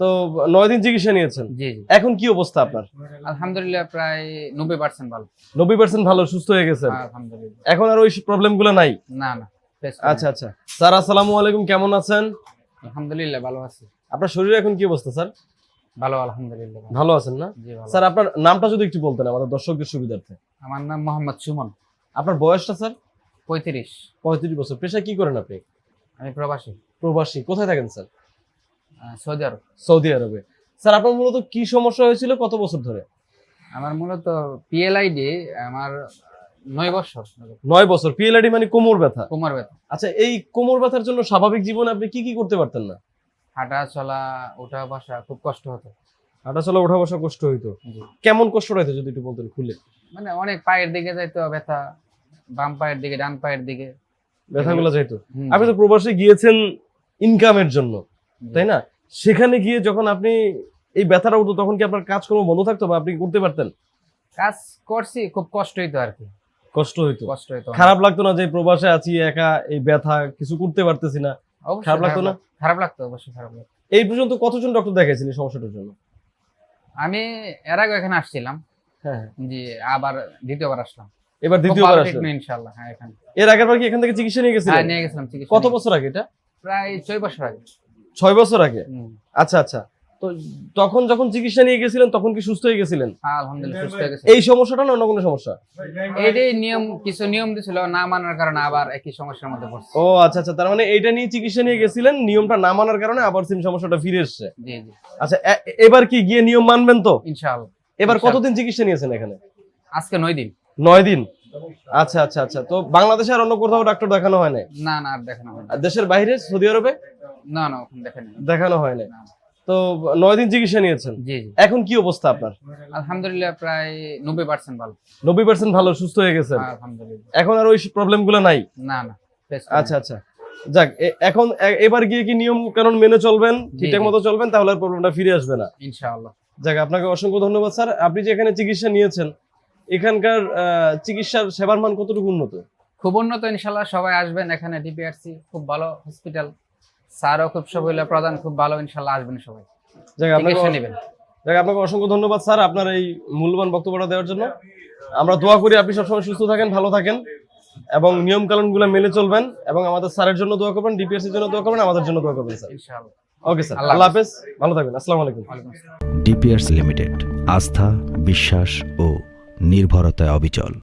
তো নয় দিন চিকিৎসা নিয়েছেন? এখন কি অবস্থা আপনার? আলহামদুলিল্লাহ প্রায় নব্বই পার্সেন্ট ভালো। নব্বই পার্সেন্ট ভালো সুস্থ হয়ে গেছেন? আলহামদুলিল্লাহ। এখন আর ওই প্রবলেমগুলো নাই? না না আচ্ছা আচ্ছা। স্যার আসসালামু আলাইকুম কেমন আছেন? আলহামদুলিল্লাহ ভালো আছি। আপনার শরীরে এখন কি অবস্থা স্যার? ভালো আলহামদুলিল্লাহ ভালো। আছেন না? স্যার আপনার নামটা যদি একটু বলতেন আমাদের দর্শকদের সুবিধার্থে। আমার নাম মোহাম্মদ সুমন। আপনার বয়সটা স্যার? পঁয়ত্রিশ। পঁয়ত্রিশ বছর। পেশা কি করেন আপনি? আমি প্রবাসী। প্রবাসী। কোথায় থাকেন স্যার? Saudi Arab. সৌদি আরবে। স্যার আপনার মূলত কি সমস্যা হয়েছিল কত বছর ধরে? আমার মূলত পিএলআইডি আমার নয় বছর। নয় বছর। পিএলআইডি মানে কোমর ব্যথা। কোমর ব্যথা। আচ্ছা এই কোমর ব্যথার জন্য স্বাভাবিক জীবনে আপনি কি কি করতে পারতেন না? হাঁটা চলা ওঠা বসা খুব কষ্ট হতো। হাঁটা চলা ওঠা বসা কষ্ট হইতো। কেমন কষ্ট হইতো যদি একটু বলতেন খুলে? মানে অনেক পায়ের দিকে যাইতো ব্যথা। বাম পায়ের দিকে ডান পায়ের দিকে। ব্যথাগুলো যাইতো। আপনি তো প্রবাসে গিয়েছেন ইনকামের জন্য। তাই না? সেখানে গিয়ে যখন আপনি এই ব্যথাটা উঠতো তখন কি আপনার কাজকর্ম বন্ধ থাকতো বা আপনি করতে পারতেন? কাজ করছি খুব কষ্ট হইতো আর কি। কষ্ট হইতো। কষ্ট হইতো। খারাপ লাগতো না যে প্রবাসে আছি একা এই ব্যথা কিছু করতে পারতেছি না? খারাপ লাগতো না? খারাপ লাগতো অবশ্যই খারাপ লাগতো। এই পর্যন্ত কতজন ডক্টর দেখাইছেন এই সমস্যাটার জন্য? আমি এর আগে এখানে আসছিলাম। হ্যাঁ। জি আবার দ্বিতীয়বার আসলাম। এবার দ্বিতীয়বার treatment ইনশাআল্লাহ হ্যাঁ এখানে। এর আগের বার কি এখান থেকে চিকিৎসা নিয়ে গেছিলেন? হ্যাঁ নিয়ে গেছিলাম চিকিৎসা কত বছর আগে এটা? প্রায় ছয় বছর আগে। ছয় বছর আগে? আচ্ছা আচ্ছা। তো তখন যখন চিকিৎসা নিয়ে গেছিলেন তখন কি সুস্থ হয়ে গেছিলেন? হ্যাঁ, আলহামদুলিল্লাহ সুস্থ হয়ে গেছে। এই সমস্যাটা না অন্য কোনো সমস্যা? এইটাই নিয়ম কিছু নিয়ম দিছিল না মানার কারণে আবার একই সমস্যার মধ্যে পড়ছে। ও আচ্ছা আচ্ছা। তার মানে এইটা নিয়ে চিকিৎসা নিয়ে গেছিলেন নিয়মটা না মানার কারণে আবার সেম সমস্যাটা ফিরে এসছে। জি জি। আচ্ছা এবার কি গিয়ে নিয়ম মানবেন তো? ইনশাআল্লাহ। এবার কতদিন চিকিৎসা নিয়েছেন এখানে? আজকে নয় দিন। নয় দিন? আচ্ছা আচ্ছা আচ্ছা। তো বাংলাদেশে আর অন্য কোথাও ডাক্তার দেখানো হয় না না না আর দেখানো আর দেশের বাইরে সৌদি আরবে? না না ওখানে দেখেনি হয়। তো নয় দিন চিকিৎসা নিয়েছেন? এখন কি অবস্থা আপনার? আলহামদুলিল্লাহ প্রায় নব্বই পার্সেন্ট ভালো। নব্বই পার্সেন্ট ভালো সুস্থ হয়ে গেছেন? হ্যাঁ, এখন আর ওই প্রবলেমগুলো নাই? না না আচ্ছা আচ্ছা। যাক এখন এবার গিয়ে কি নিয়ম কানুন মেনে চলবেন ঠিকঠাক মতো চলবেন তাহলে আর প্রবলেমটা ফিরে আসবে না। ইনশাআল্লাহ। যাক আপনাকে অসংখ্য ধন্যবাদ স্যার। আপনি যে এখানে চিকিৎসা নিয়েছেন এখানকার চিকিৎসার সেবার মান কতটুকু উন্নত? খুব উন্নত ইনশাআল্লাহ। সবাই আসবেন এখানে ডিপিআরসি খুব ভালো হসপিটাল স্যারও খুব সবগুলো প্রধান খুব ভালো ইনশাআল্লাহ আসবেন সবাই। আপনাকে নেবেন। আপনাকে অসংখ্য ধন্যবাদ স্যার আপনার এই মূল্যবান বক্তব্যটা দেওয়ার জন্য। আমরা দোয়া করি আপনি সবসময় সুস্থ থাকেন ভালো থাকেন এবং নিয়ম কানুনগুলো মেনে চলবেন এবং আমাদের স্যারের জন্য দোয়া করবেন ডিপিএসসির জন্য দোয়া করবেন আমাদের জন্য দোয়া করবেন স্যার। ইনশাআল্লাহ ওকে স্যার আল্লাহ হাফেজ। ভালো থাকবেন আসসালামু আলাইকুম। ডিপিয়ার্স লিমিটেড আস্থা বিশ্বাস ও নির্ভরতায় অবিচল।